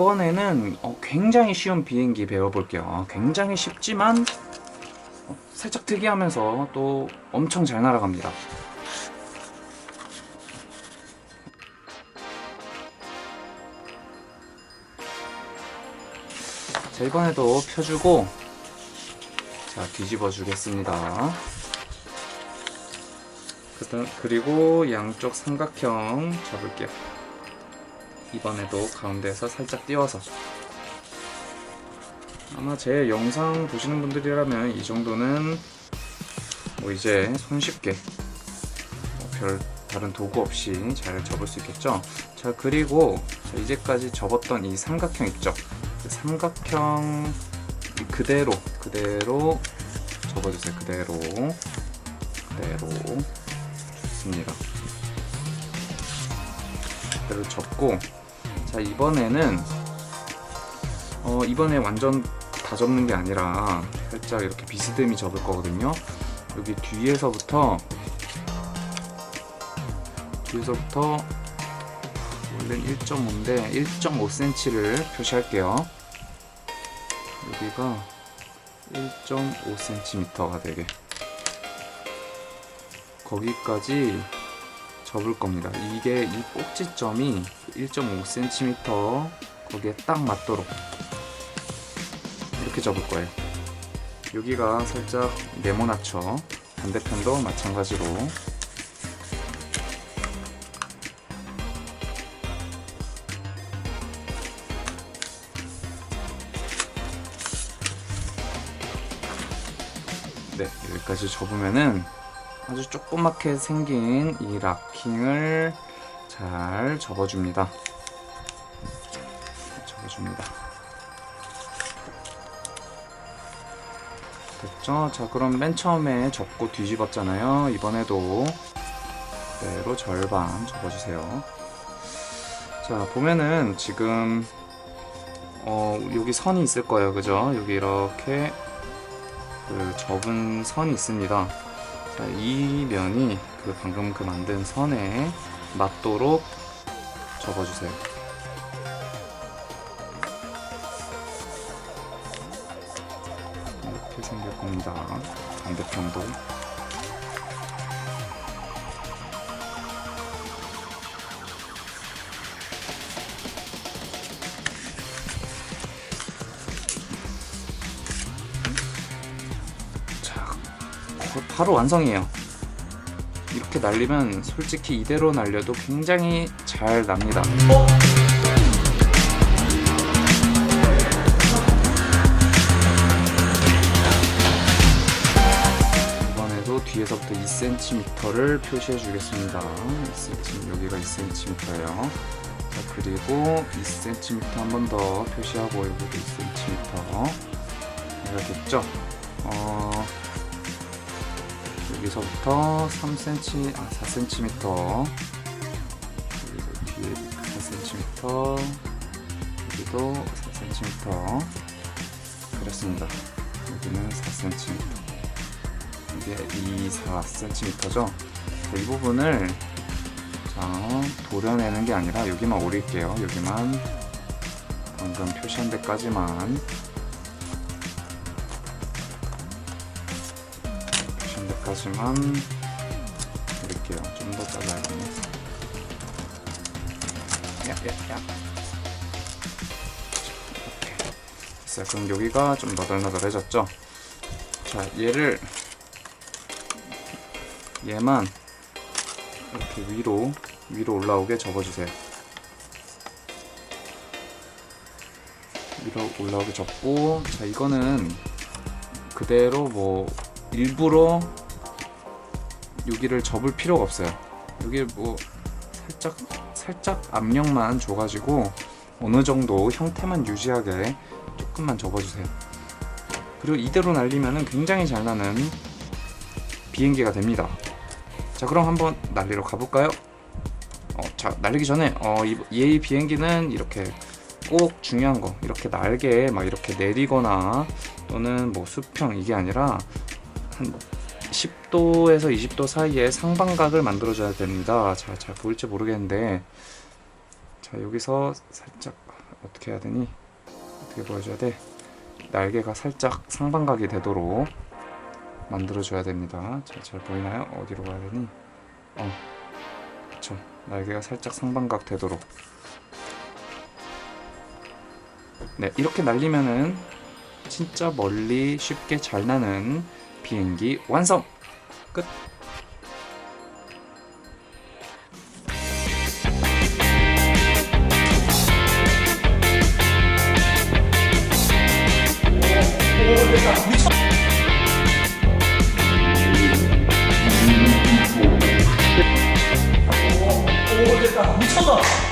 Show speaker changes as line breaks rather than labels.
이번에는 어, 굉장히 쉬운 비행기 배워볼게요. 어, 굉장히 쉽지만 어, 살짝 특이하면서 또 엄청 잘 날아갑니다. 자, 이번에도 펴주고 자, 뒤집어 주겠습니다. 그리고 양쪽 삼각형 잡을게요. 이번에도 가운데에서 살짝 띄워서 아마 제 영상 보시는 분들이라면 이 정도는 뭐 이제 손쉽게 뭐별 다른 도구 없이 잘 접을 수 있겠죠. 자 그리고 자, 이제까지 접었던 이 삼각형 있죠. 그 삼각형 그대로 그대로 접어주세요. 그대로 그대로 좋습니다. 그대로 접고 자 이번에는 어 이번에 완전 다 접는 게 아니라 살짝 이렇게 비스듬히 접을 거거든요. 여기 뒤에서부터 뒤에서부터 원래는 1.5인데 1.5cm를 표시할게요. 여기가 1.5cm가 되게 거기까지 접을 겁니다. 이게 이 꼭지점이 1.5cm 거기에 딱 맞도록 이렇게 접을 거예요. 여기가 살짝 네모나죠. 반대편도 마찬가지로 네 여기까지 접으면은 아주 조그맣게 생긴 이 락킹을 잘 접어줍니다. 접어줍니다. 됐죠? 자, 그럼 맨 처음에 접고 뒤집었잖아요. 이번에도 그대로 절반 접어주세요. 자, 보면은 지금 어, 여기 선이 있을 거예요. 그죠? 여기 이렇게 그 접은 선이 있습니다. 자, 이 면이 그 방금 그 만든 선에 맞도록 접어주세요. 이렇게 생길 겁니다. 반대편도. 바로 완성이에요. 이렇게 날리면 솔직히 이대로 날려도 굉장히 잘 납니다. 이번에도 뒤에서부터 2cm를 표시해 주겠습니다. 2cm, 여기가 2cm예요. 자, 그리고 2cm 한 번 더 표시하고 여기도 2cm. 이렇겠죠? 어, 여기서부터 3cm, 아 4cm 여기서 뒤에 4cm 여기도 4cm 그렇습니다. 여기는 4cm 이게 2, 4cm죠? 이 부분을 자 도려내는 게 아니라 여기만 오릴게요. 여기만 방금 표시한 데까지만 데까지만 드릴게요. 좀 더 잘라야겠네. 야, 야, 야. 이렇게. 됐어요. 그럼 여기가 좀 너덜너덜해졌죠? 자, 얘를 얘만 이렇게 위로 위로 올라오게 접어주세요. 위로 올라오게 접고 자 이거는 그대로 뭐 일부러 여기를 접을 필요가 없어요. 여기 뭐 살짝 살짝 압력만 줘가지고 어느 정도 형태만 유지하게 조금만 접어주세요. 그리고 이대로 날리면은 굉장히 잘 나는 비행기가 됩니다. 자 그럼 한번 날리러 가볼까요? 어, 자 날리기 전에 어, 이, 이 비행기는 이렇게 꼭 중요한 거 이렇게 날개 막 이렇게 내리거나 또는 뭐 수평 이게 아니라 한 10도에서 20도 사이에 상방각을 만들어줘야 됩니다. 자, 잘 보일지 모르겠는데, 자, 여기서 살짝 어떻게 해야 되니? 어떻게 보여줘야 돼? 날개가 살짝 상반각이 되도록 만들어줘야 됩니다. 자, 잘 보이나요? 어디로 가야 되니? 어, 그쵸. 날개가 살짝 상반각 되도록. 네, 이렇게 날리면은 진짜 멀리 쉽게 잘 나는 비행기 완성! 끝!
미쳤다